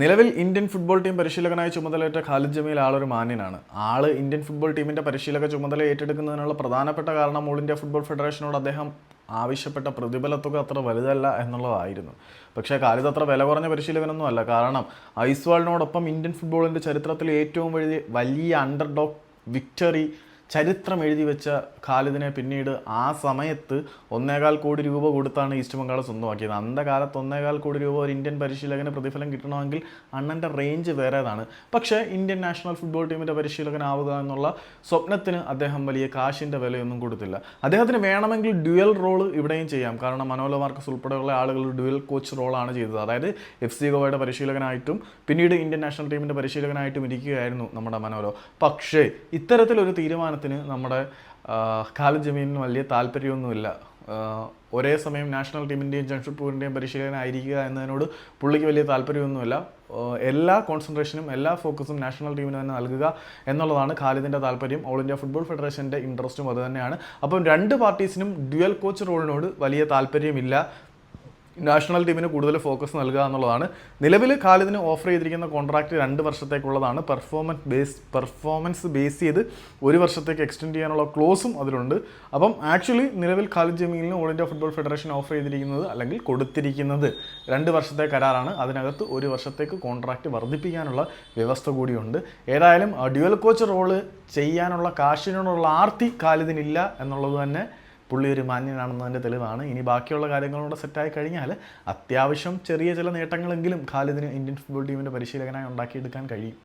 നിലവിൽ Indian football team പരിശീലകനായി ചുമതലയേറ്റ ഖാലിദ് ജമീൽ ആളൊരു മാന്യനാണ്. ആൾ ഇന്ത്യൻ ഫുട്ബോൾ ടീമിന്റെ പരിശീലക ചുമതല ഏറ്റെടുക്കുന്നതിനുള്ള പ്രധാനപ്പെട്ട കാരണം ഓൾ ഇന്ത്യ ഫുട്ബോൾ ഫെഡറേഷനോട് അദ്ദേഹം ആവശ്യപ്പെട്ട പ്രതിഫല അത്ര വലുതല്ല എന്നുള്ളതായിരുന്നു. പക്ഷേ കാലിത് അത്ര വില കുറഞ്ഞ പരിശീലകനൊന്നും അല്ല. കാരണം ഐസ്വാളിനോടൊപ്പം ഇന്ത്യൻ ഫുട്ബോളിന്റെ ചരിത്രത്തിൽ ഏറ്റവും വലിയ വലിയ അണ്ടർ ഡോഗ് വിക്ടറി ചരിത്രം എഴുതി വെച്ച ഖാലിദിനെ പിന്നീട് ആ സമയത്ത് ഒന്നേകാൽ കോടി രൂപ കൊടുത്താണ് ഈസ്റ്റ് ബംഗാൾ സ്വന്തമാക്കിയത്. അന്ത കാലത്ത് ഒന്നേകാൽ കോടി രൂപ ഒരു ഇന്ത്യൻ പരിശീലകന് പ്രതിഫലം കിട്ടണമെങ്കിൽ അണ്ണന്റെ റേഞ്ച് വേറേതാണ്. പക്ഷേ ഇന്ത്യൻ നാഷണൽ ഫുട്ബോൾ ടീമിന്റെ പരിശീലകനാവുക എന്നുള്ള സ്വപ്നത്തിന് അദ്ദേഹം വലിയ കാശിന്റെ വിലയൊന്നും കൊടുത്തില്ല. അദ്ദേഹത്തിന് വേണമെങ്കിൽ ഡ്യുവൽ റോൾ ഇവിടെയും ചെയ്യാം. കാരണം മനോല മാർക്കസ് ഉൾപ്പെടെയുള്ള ആളുകൾ ഡ്യുവൽ കോച്ച് റോളാണ് ചെയ്തത്. അതായത് എഫ് സി ഗോവയുടെ പരിശീലകനായിട്ടും പിന്നീട് ഇന്ത്യൻ നാഷണൽ ടീമിന്റെ പരിശീലകനായിട്ടും ഇരിക്കുകയായിരുന്നു നമ്മുടെ മനോലോ. പക്ഷേ ഇത്തരത്തിലൊരു തീരുമാനത്തിന് നമ്മുടെ ഖാലിദ് ജമീലിന് വലിയ താല്പര്യമൊന്നുമില്ല. ഒരേ സമയം നാഷണൽ ടീമിന്റെയും ജംഷഡ്പൂരിന്റെയും പരിശീലകനായിരിക്കുക എന്നതിനോട് പുള്ളിക്ക് വലിയ താല്പര്യമൊന്നുമില്ല. എല്ലാ കോൺസെൻട്രേഷനും എല്ലാ ഫോക്കസും നാഷണൽ ടീമിന് തന്നെ നൽകുക എന്നുള്ളതാണ് ഖാലിദിന്റെ താല്പര്യം. ഓൾ ഇന്ത്യ ഫുട്ബോൾ ഫെഡറേഷന്റെ ഇൻട്രസ്റ്റും അതുതന്നെയാണ്. അപ്പം രണ്ട് പാർട്ടീസിനും ഡ്യുവൽ കോച്ച് റോളിനോട് വലിയ താല്പര്യമില്ല. നാഷണൽ ടീമിന് കൂടുതൽ ഫോക്കസ് നൽകുക എന്നുള്ളതാണ്. നിലവിൽ ഖാലിദിന് ഓഫർ ചെയ്തിരിക്കുന്ന കോൺട്രാക്റ്റ് രണ്ട് വർഷത്തേക്കുള്ളതാണ്. പെർഫോമൻസ് ബേസ് പെർഫോമൻസ് ബേസ് ചെയ്ത് ഒരു വർഷത്തേക്ക് എക്സ്റ്റെൻഡ് ചെയ്യാനുള്ള ക്ലോസും അതിലുണ്ട്. അപ്പം ആക്ച്വലി നിലവിൽ Khalid ജമീലിന് all India football federation offer ചെയ്തിരിക്കുന്നത് അല്ലെങ്കിൽ കൊടുത്തിരിക്കുന്നത് രണ്ട് വർഷത്തെ കരാറാണ്. അതിനകത്ത് ഒരു വർഷത്തേക്ക് കോൺട്രാക്റ്റ് വർദ്ധിപ്പിക്കാനുള്ള വ്യവസ്ഥ കൂടിയുണ്ട്. ഏതായാലും ഡ്യുവൽ കോച്ച് റോൾ ചെയ്യാനുള്ള കാശിനോടുള്ള ആർത്തി ഖാലിദിനില്ല എന്നുള്ളത് തന്നെ പുള്ളി ഒരു മാന്യനാണെന്നതിന്റെ തെളിവാണ്. ഇനി ബാക്കിയുള്ള കാര്യങ്ങളോട് സെറ്റായി കഴിഞ്ഞാൽ അത്യാവശ്യം ചെറിയ ചില നേട്ടങ്ങളെങ്കിലും ഖാലിദിന് ഇന്ത്യൻ ഫുട്ബോൾ ടീമിന്റെ പരിശീലകനായി ഉണ്ടാക്കിയെടുക്കാൻ കഴിയും.